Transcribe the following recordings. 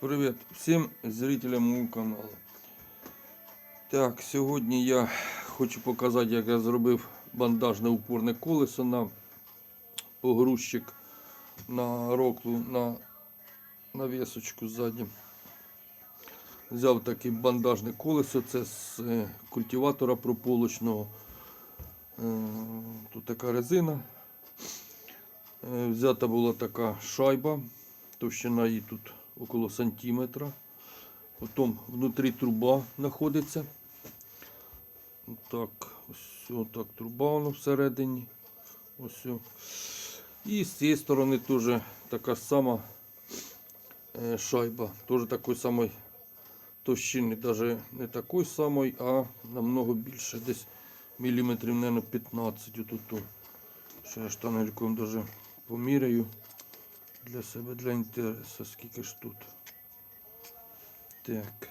Привіт всім зрителям мого каналу. Так, сьогодні я хочу показати, як я зробив бандажне упорне колесо на погрузчик на роклу на навісочку ззаді. Взяв таке бандажне колесо, це з е, культиватора прополочного. Е, Тут така резина. Е, Взята була така шайба, товщина її тут около сантиметра. Потім внутрі труба знаходиться. Так, ось так труба воно всередині. Ось. І з цієї сторони теж така сама е, шайба. Теж такої самої товщини, навіть не такої самої, а намного більше. Десь міліметрів, мабуть, 15 отут. Ще я штанельком даже поміряю для себе, для інтересу, скільки ж тут. Так.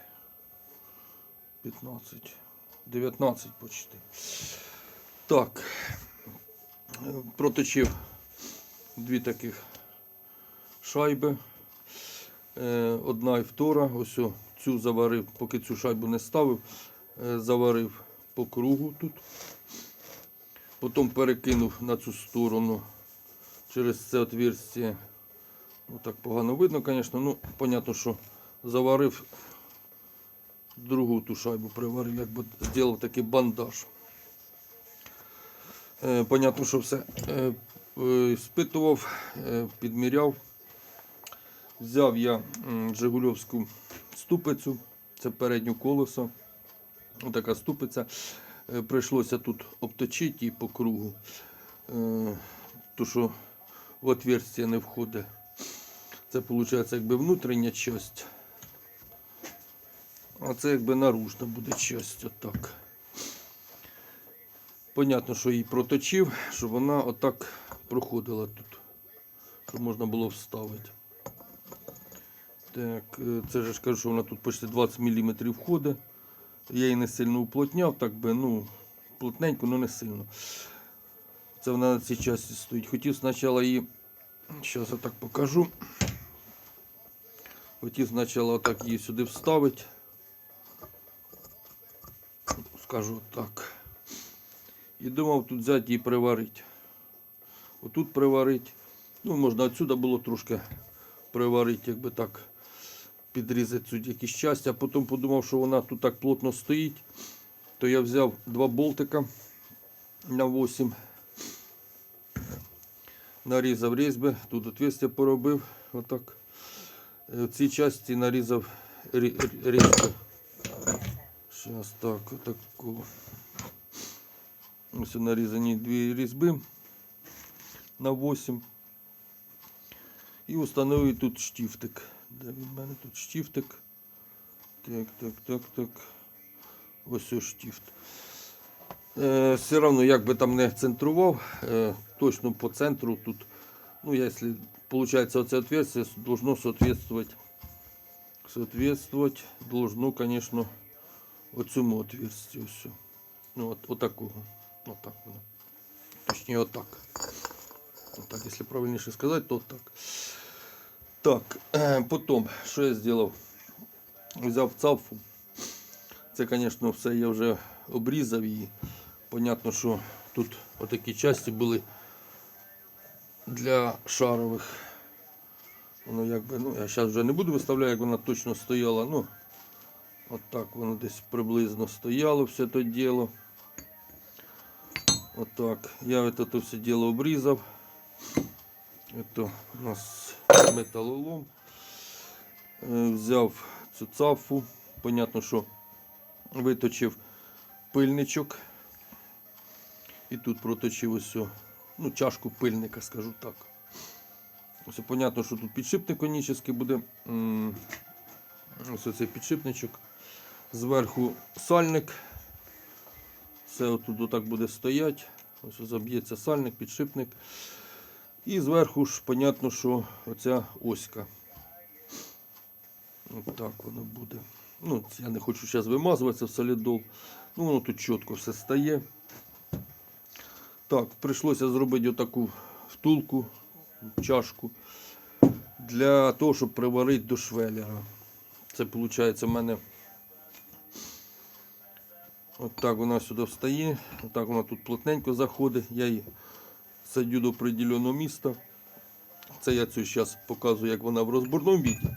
15. 19 почти. Так. Проточив дві таких шайби. Е, Одна і втора. Ось цю заварив, поки цю шайбу не ставив, е, заварив по кругу тут. Потім перекинув на цю сторону через це отверстие. Ну так погано видно, звісно. Ну, понятно, що заварив другу ту шайбу, приварив, якби зробив такий бандаж. Е, понятно, що все е, е, спитував, е, підміряв. Взяв я Жигульовську ступицю, це переднє колесо. Отака ступиця. Е, Прийшлося тут обточити її по кругу, е, то що в отверстие не входить. Це виходить якби внутрішня часть. А це якби наружна буде часть отак. Понятно, що її проточив, щоб вона отак проходила тут. Щоб можна було вставити. Так, е, це ж кажу, що вона тут почти 20 мм входить. Я її не сильно уплотняв, так би, ну, плотненько, але не сильно. Це вона на цій часті стоїть. Хотів спочатку її, зараз я так покажу. Хотів спочатку отак її сюди вставити. Скажу так. І думав тут взяти її приварити. Отут приварити. Ну, можна отсюди було трошки приварити, якби так підрізати тут якісь часті, а потім подумав, що вона тут так плотно стоїть, то я взяв два болтика на 8, нарізав різьби, тут отверстя поробив, отак. Е, В цій часті нарізав рі- рі- різьби. Зараз так, отаку. Ось нарізані дві різьби на 8. І встановив тут штифтик. Де він в мене тут штифтик? Так, так, так, так. Ось ось штифт. Е, все одно, як би там не центрував, е, точно по центру тут, ну, якщо виходить оце отверстие, должно соответствовать, соответствовать должно, конечно, оцьому отверстию. Ось. Ну, от, отакого. Отак воно. Точніше, отак. Отак, якщо правильніше сказати, то так. Так, е, потім, що я зробив? Взяв цавфу. Це, звісно, все я вже обрізав її. Понятно, що тут отакі часті були для шарових. Воно якби, ну, я зараз вже не буду виставляти, як вона точно стояла. Ну, от так воно десь приблизно стояло все то діло. Отак. Я це все діло обрізав. Это у нас металолом. Е, Взяв цю цафу. Понятно, що виточив пильничок. І тут проточив ось, ну, чашку пильника, скажу так. Ось понятно, що тут підшипник конічний буде. Ось цей підшипничок. Зверху сальник. Все отут отак буде стояти. Ось заб'ється сальник, підшипник. І зверху ж, понятно, що оця оська. Ось так воно буде. Ну, я не хочу зараз вимазуватися в солідол. Ну, воно тут чітко все стає. Так, прийшлося зробити отаку втулку, чашку для того, щоб приварити до швелера. Це виходить у мене. От вона сюди встає, отак вона тут плотненько заходить. Я її садю до определеного міста. Це я цю зараз показую, як вона в розборному віді.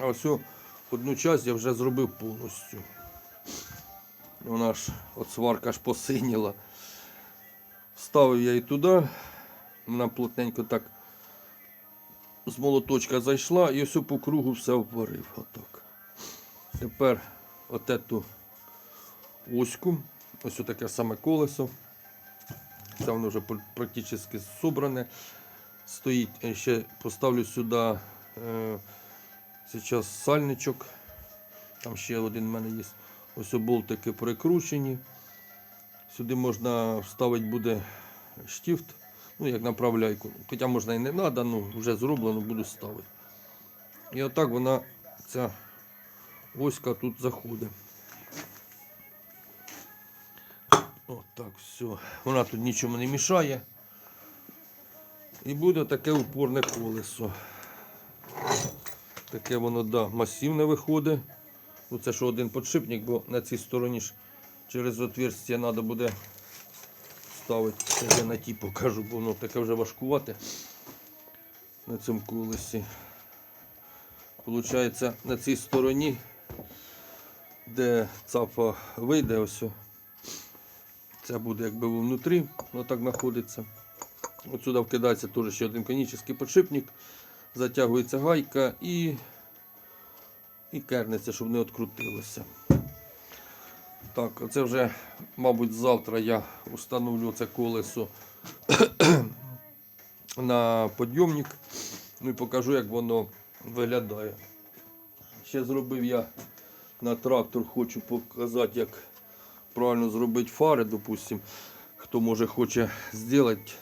А ось одну часть я вже зробив повністю. Вона ж от сварка ж посиніла. Вставив я її туди, вона плотненько так з молоточка зайшла і ось по кругу все обварив. Отак. Тепер отету оську, ось таке саме колесо. Це воно вже практично зібране. Стоїть, Е, ще поставлю сюди е, зараз сальничок. Там ще один в мене є. Ось болтики прикручені. Сюди можна вставити буде штифт, ну як направляйку. Хоча можна і не треба, ну вже зроблено, буду ставити. І отак вона, ця оська тут заходить. Отак, все. Вона тут нічому не мішає. І буде таке упорне колесо. Таке воно, да, масивне виходить. Ну, це що один подшипник, бо на цій стороні ж через отверстие треба буде ставити. Це я на ті покажу, бо воно таке вже важкувате на цьому колесі. Получається на цій стороні, де цапа вийде, ось. Це буде якби внутрі, отак знаходиться. От сюди вкидається теж ще один конічний подшипник, затягується гайка і, і кернеться, щоб не відкрутилося. Так, оце вже, мабуть, завтра я установлю це колесо на підйомник. Ну і покажу, як воно виглядає. Ще зробив я на трактор, хочу показати, як правильно зробити фари, допустим. Хто може хоче зробити,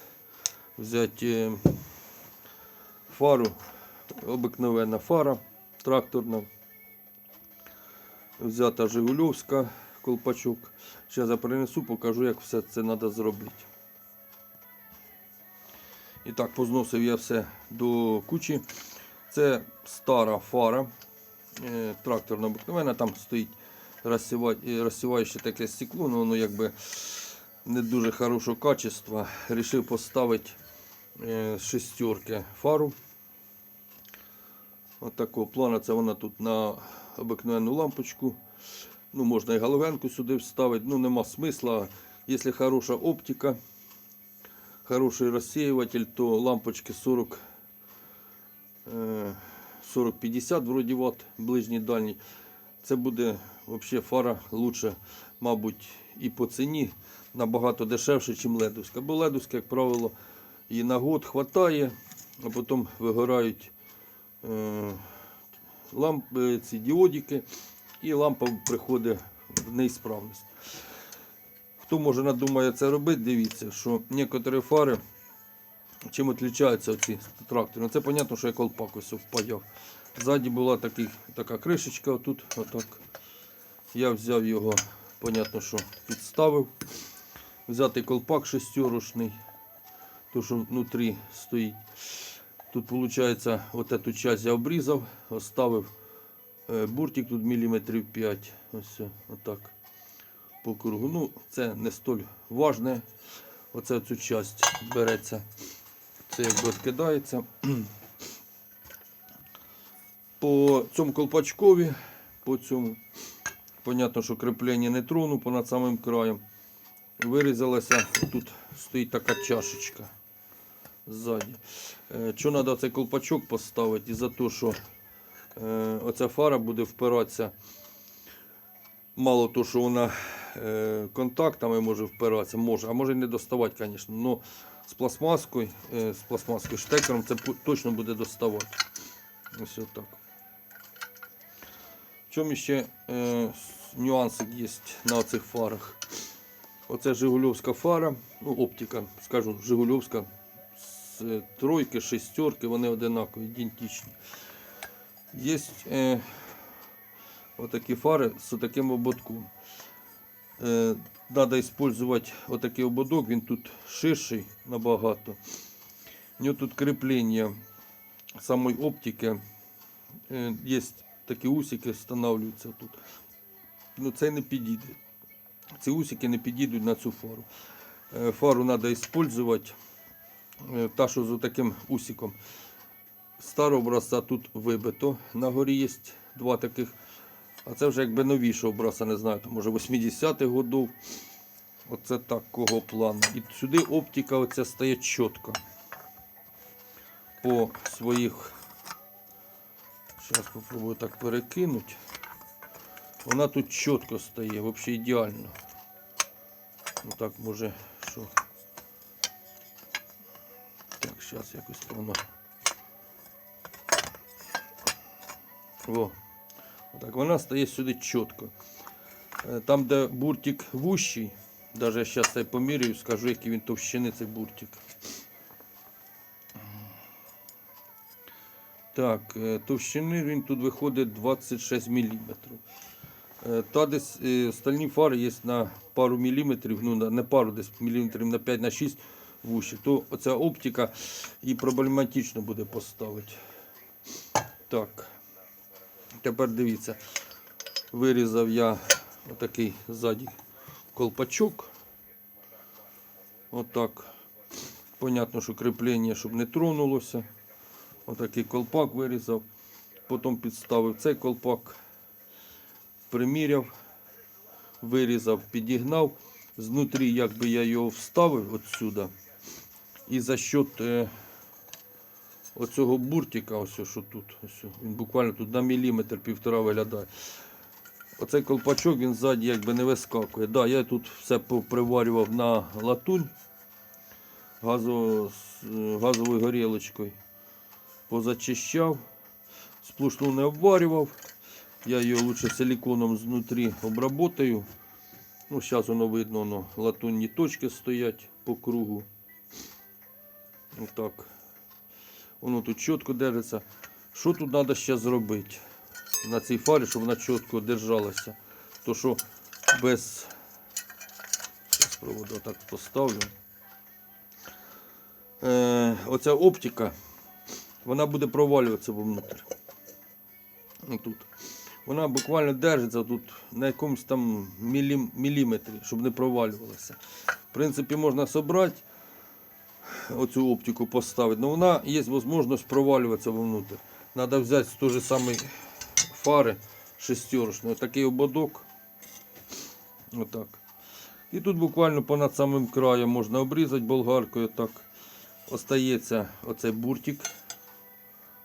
взяти е, фару, обикновенна фара тракторна. Взята Жигульовська колпачок. Зараз я принесу, покажу, як все це треба зробити. І так, позносив я все до кучі. Це стара фара. е, Тракторна обикновена, там стоїть е, розсіваюче таке стекло, але воно якби не дуже хорошого качества. Рішив поставити е, з шестерки фару. От такого плану. Це вона тут на обикновенну лампочку. Ну, можна і галогенку сюди вставити. Ну, нема смисла. Якщо хороша оптика, хороший розсіюватель, то лампочки 40 е, 40-50 вроді ватт, ближній дальній. Це буде взагалі фара лучше, мабуть, і по ціні набагато дешевше, ніж ледовська. Бо ледовська, як правило, і на год хватає, а потім вигорають е, ламп, е, ці діодики, і лампа приходить в неісправність. Хто може надумає це робити, дивіться, що некоторі фари чим відрізняються ці трактори. Ну, це зрозуміло, що я колпак ось впаяв. Ззаді була такий, така кришечка, отут, отак. Я взяв його, понятно, що підставив. Взятий колпак шестерочний, то що внутрі стоїть. Тут виходить, от эту часть я обрізав, оставив буртик тут міліметрів 5. Ось отак. По кругу. Ну, це не столь важне. Оце цю часть береться. Це якби відкидається. По цьому колпачкові, по цьому, понятно, що кріплення не трону понад самим краєм. Вирізалася, тут стоїть така чашечка ззаді. Е, Що треба цей колпачок поставити? Із-за того, що е, оця фара буде впиратися. Мало того, що вона е, контактами може впиратися, може, а може не доставати, звісно. Но з пластмаскою, е, з пластмаскою штекером це точно буде доставати. Ось отак. В чому ще е, нюансик є на цих фарах? Оце Жигульовська фара, ну, оптика, скажу, Жигульовська з е, тройки, шестерки, вони одинакові, ідентичні. Є е, отакі фари з таким ободком. Е, Треба використовувати отакий ободок, він тут ширший набагато. У нього тут кріплення самої оптики. Е, Є такі усики встановлюються тут. Ну це не підійде. Ці усики не підійдуть на цю фару. Е, Фару треба використовувати е, та, що з таким усиком. Старого образця тут вибито. На горі є два таких. А це вже якби новішого образця, не знаю, там, може 80-х годов. Оце такого плану. І сюди оптика оця стає чітко. По своїх. Зараз спробую так перекинути. Вона тут чітко стає, взагалі ідеально. Ну так може що. Так, зараз якось то воно. Во. Отак вона стає сюди чітко. Е, Там, де буртик вущий, навіть я зараз це поміряю, скажу, який він товщини цей буртик. Так, е, товщини він тут виходить 26 мм. Та десь е, остальні фари є на пару міліметрів, ну не пару, десь міліметрів на 5 на 6 вущі. То оця оптика і проблематично буде поставити. Так. Тепер дивіться. Вирізав я отакий ззаді колпачок. Отак. Понятно, що кріплення, щоб не тронулося. Отакий колпак вирізав. Потім підставив цей колпак, приміряв, вирізав, підігнав. Знутрі, якби я його вставив отсюди. І за счет е, оцього буртика, ось що тут, ось, він буквально тут на міліметр півтора виглядає. Оцей колпачок він ззаді якби не вискакує. Да, я тут все приварював на латунь газо, е, газовою горілочкою. Позачищав, сплошну не обварював. Я її лучше силиконом знутрі обработаю. Ну, зараз воно видно, воно, латунні точки стоять по кругу. Отак. Воно тут чітко держиться. Що тут треба ще зробити на цій фарі, щоб вона чітко держалася? То що без проводу так поставлю. Е, оця оптика, вона буде провалюватися вовнутрь. Тут. Вона буквально держиться тут на якомусь там мілім, міліметрі, щоб не провалювалася. В принципі, можна зібрати оцю оптику поставити, але вона є можливість провалюватися вовнутрь. Треба взяти з той же самий фари шестерочний, такий ободок. Отак. І тут буквально понад самим краєм можна обрізати болгаркою. Так. Остається оцей буртик.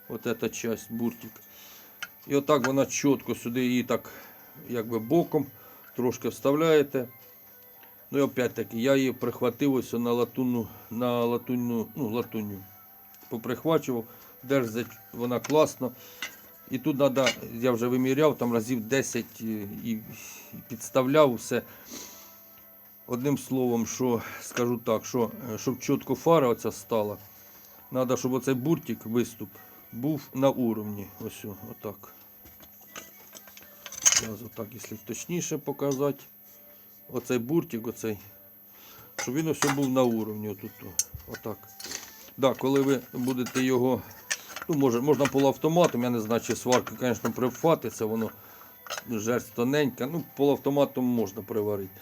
От ця часть буртик. І отак вона чітко сюди її так якби боком трошки вставляєте. Ну і опять таки я її прихватив ось на латунну, на латунну, ну, латунню. Поприхвачував, держить вона класно. І тут треба, я вже виміряв, там разів 10 і, і підставляв все. Одним словом, що скажу так, що е, щоб чітко фара оця стала, треба, щоб оцей буртик виступ був на уровні. Ось отак. Зараз отак, якщо точніше показати. Оцей буртик, оцей, щоб він ось був на уровні. Отут, отак. Да, коли ви будете його, ну, може, можна полуавтоматом, я не знаю, чи сварка, звісно, привфатиться, воно жерсть тоненька, ну, полуавтоматом можна приварити.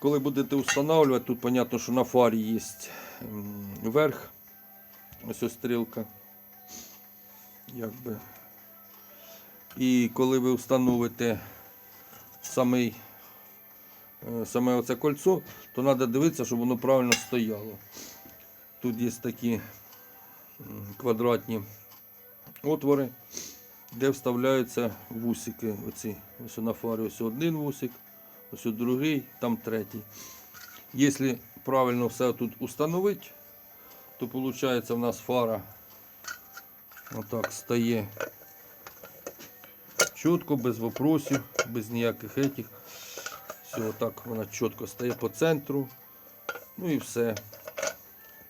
Коли будете встановлювати, тут зрозуміло, що на фарі є верх, ось ось стрілка. Якби. І коли ви встановите самий, саме оце кольцо, то треба дивитися, щоб воно правильно стояло. Тут є такі квадратні отвори, де вставляються вусики. Оці. Ось на фарі ось один вусик, ось другий, там третій. Якщо правильно все тут установити, то виходить у нас фара отак стає чітко, без вопросів, без ніяких етих. Все, отак вона чітко стає по центру. Ну і все.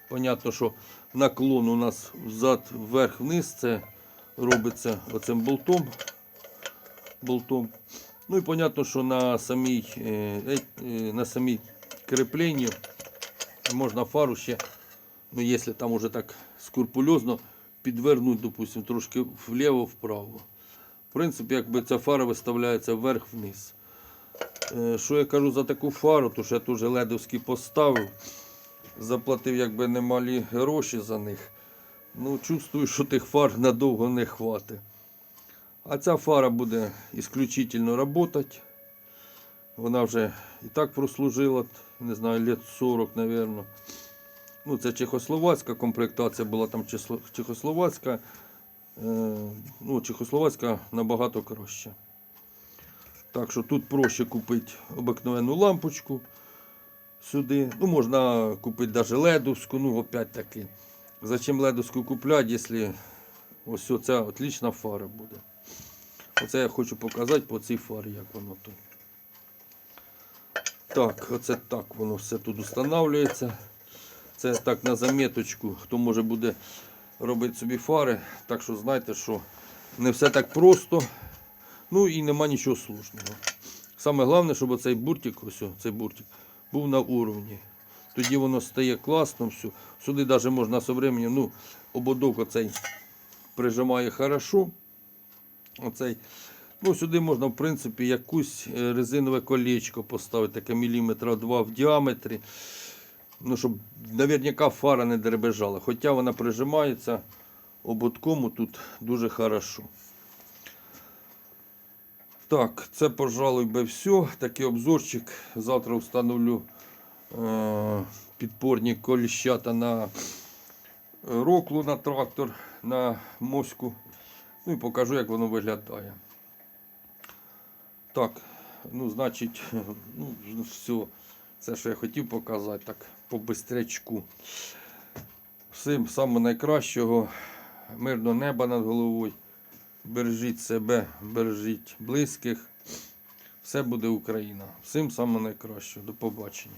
Понятно, що наклон у нас взад, вверх, вниз, це робиться оцим болтом. болтом. Ну і понятно, що на самій, е, е, е, на самій крепленні можна фару ще, ну якщо там уже так скрупульозно підвернути, допустим, трошки вліво-вправо. В принципі, якби ця фара виставляється вверх-вниз. Е, Що я кажу за таку фару, то що я же ледовські поставив, заплатив якби немалі гроші за них. Ну, чувствую, що тих фар надовго не хватить. А ця фара буде ісключительно працювати. Вона вже і так прослужила, не знаю, лет 40, мабуть. Ну, це чехословацька комплектація була там чехословацька. Е, ну, чехословацька набагато краще. Так що тут проще купити обикновену лампочку сюди. Ну, можна купити навіть ледовську, ну опять таки. Зачем ледовську купляти, якщо ось ця отлічна фара буде. Оце я хочу показати по цій фарі, як воно тут. Так, оце так воно все тут встановлюється. Це так на заметочку, хто може буде робити собі фари. Так що знайте, що не все так просто. Ну і нема нічого сложного. Саме головне, щоб оцей буртик, ось цей буртик, був на уровні. Тоді воно стає класно. Все. Сюди навіть можна з временем, ну, ободок оцей прижимає хорошо. Оцей. Ну, сюди можна, в принципі, якусь е, резинове колечко поставити, таке міліметра два в діаметрі. Ну, щоб наверняка фара не дребежала. Хоча вона прижимається ободком тут дуже хорошо. Так, це, пожалуй, би все. Такий обзорчик. Завтра встановлю е- підпорні коліщата на роклу на трактор, на моську. Ну і покажу, як воно виглядає. Так, ну, значить, ну, все. Це, що я хотів показати, так, по бистрячку. Всім самого найкращого, мирного неба над головою. Бережіть себе, бережіть близьких. Все буде Україна. Всім саме найкращого. До побачення.